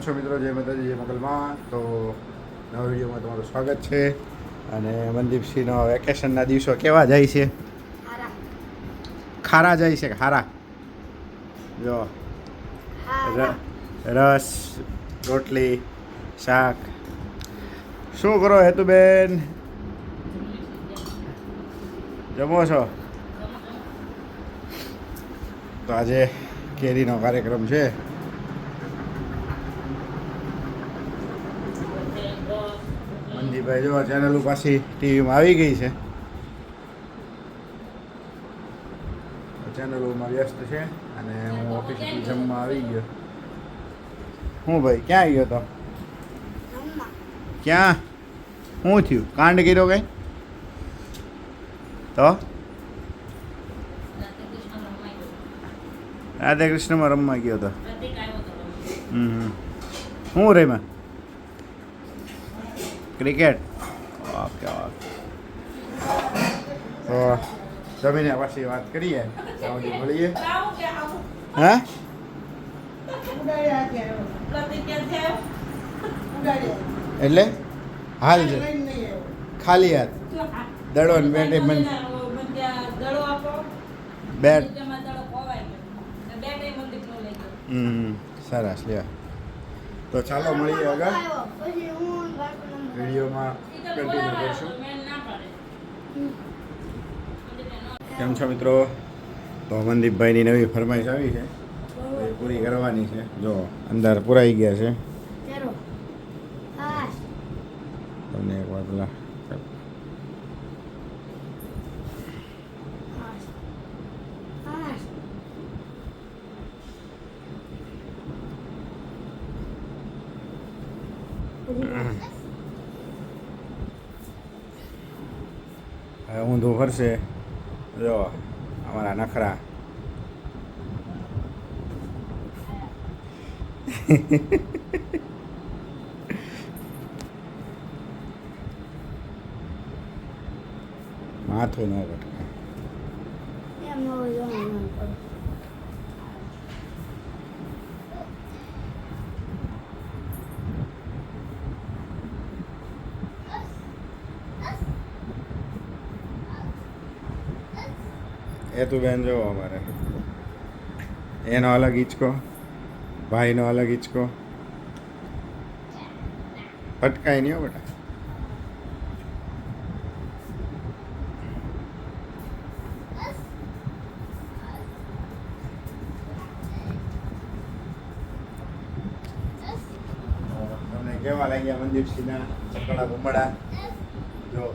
કેમ છો મિત્રો? જય માતાજી જય મંગલમાં તો નવા વિડીયોમાં તમારું સ્વાગત છે. અને મનદીપસિંહનો વેકેશનના દિવસો કેવા જાય છે? ખારા જાય છે ખારા જો. રસ રોટલી શાક. શું કરો હેતુબેન? જમો છો? તો આજે કેરીનો કાર્યક્રમ છે. મંદીભાઈ જો ચેનલ પાછી ટીવીમાં આવી ગઈ છે. ચેનલોમાં વ્યસ્ત છે અને હું ઓફિસથી જમવા આવી ગયો. હું ભાઈ ક્યાં ગયો તો? ક્યાં? શું થયું? કાંડ કર્યો કઈ? તો? રાધે કૃષ્ણમાં રમવા ગયો તો? હમ હમ. શું રેમાં ક્રિકેટ ઓકે ઓકે તો જમીને પાછી વાત કરીએ ત્યાં સુધી મળીએ હા એટલે હાલ છે ખાલી હાથ દડો ને બેટ એ મન બેટ હમ સરસ લ્યો તો ચાલો મળીએ આગળ પછી હું બાળકોને વિડીયોમાં કન્ટિન્યુ કરશું કેમ છો મિત્રો? તો મનદીપભાઈની નવી ફરમાઈશ આવી છે. એ પૂરી કરવાની છે. જો અંદર પુરાઈ ગયા છે. તમને એક વાર પેલા હાશ હવે ઊંધું ફરશે જો અમારા નખરા. માથું ન ભટકે એ તું બેન જોવો અમારે. એનો અલગ હિંચકો, ભાઈનો અલગ હિંચકો. ફટકાય નહીં હો બેટા. કેવા લાગ્યા મંદિરસિંહના ચકડા ઘુમડા? જો.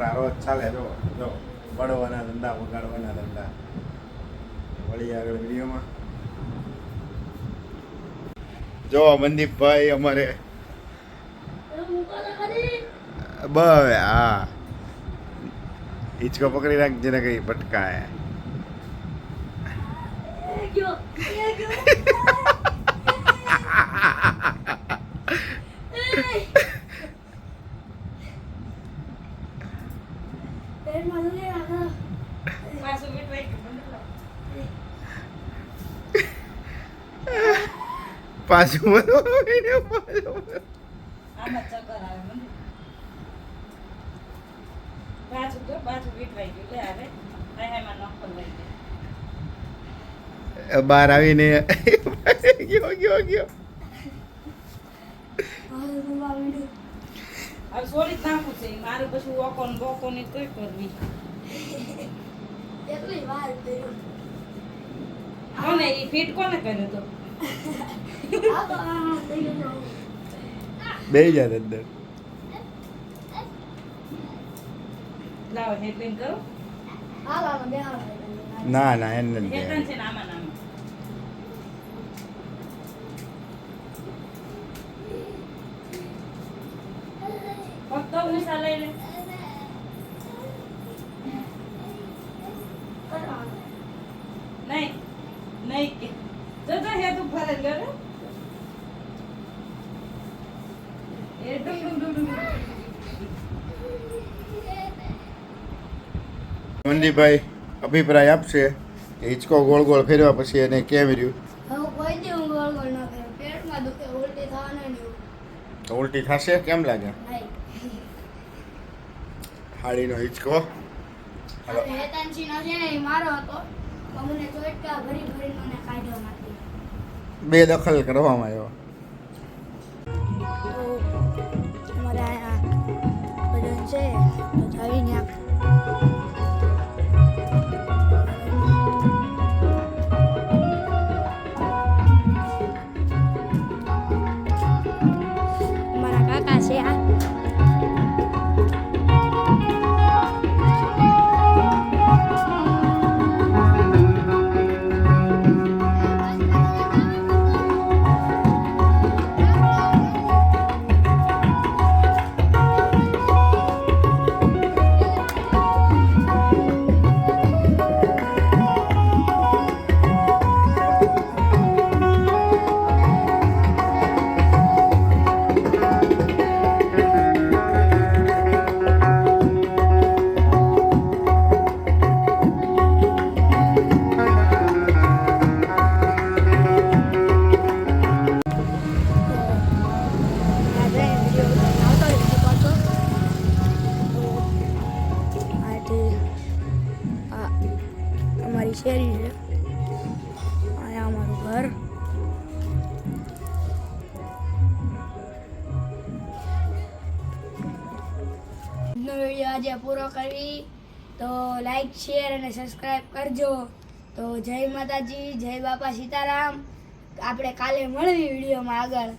આવા ચાલે જો જો, બળવાના ધંધા, વગાડવાના ધંધા. વળી આગળ વિડીયોમાં. જો, મનદીપભાઈ અમારે બવે હા. હિંચકો પકડી નાખજે ને કઈ ભટકાય એ ગયો એ ગયો પેટમાં દુખે આગળ. પાછું બધું વીડિયો પાછું બધું. આમાં ચક્કર આવે મને પાછું તો પાછું વીટવાઈ ગયું લે હવે એમાં નોખો લઈ ગયો બહાર આવીને ગયો ગયો ગયો હવે ગુમા વીડિયો. હવે છોડી જ નાખું છે. મારે પછી વોકોન વોકોન બોકો ને કઈ કરવી. કેટલી વાર કર્યું. કોને એ ફિટ કોને કર્યો તો. બે જાત અંદર. લાવો હેડલાઇન કરો. ના ના એને નથી નિશા લઈ લે કરવાનું. નહીં નહીં કે જો તો હે તું ફરે લે રે એ ડુમ ડુમ ડુમ ડુમ મનદીપભાઈ અભિપ્રાય આપશે કે હિંચકો ગોળ ગોળ ફેરવા પછી એને કેમ રહ્યું હવે કોઈ દી હું ગોળ ગોળ ના કરું. પેટમાં દુખે, ઉલટી થવાનું ને એવું. તો ઉલટી થશે કેમ લાગે નહીં. હાડીનો હિંચકો હાલો અને હેતાંશીનો છે ને, એ મારો હતો. અમને ચોટકા ભરી ભરીને મને કાઢ્યો હિંચકો. બે દખલ કરવામાં આવ્યો. અમારે છે શેરી છે. અહીંયા અમારું ઘર. આજે પૂરો કરી, તો લાઈક શેર અને સબસ્ક્રાઈબ કરજો. તો જય માતાજી, જય બાપા સીતારામ. આપણે કાલે મળવી વિડીયોમાં આગળ.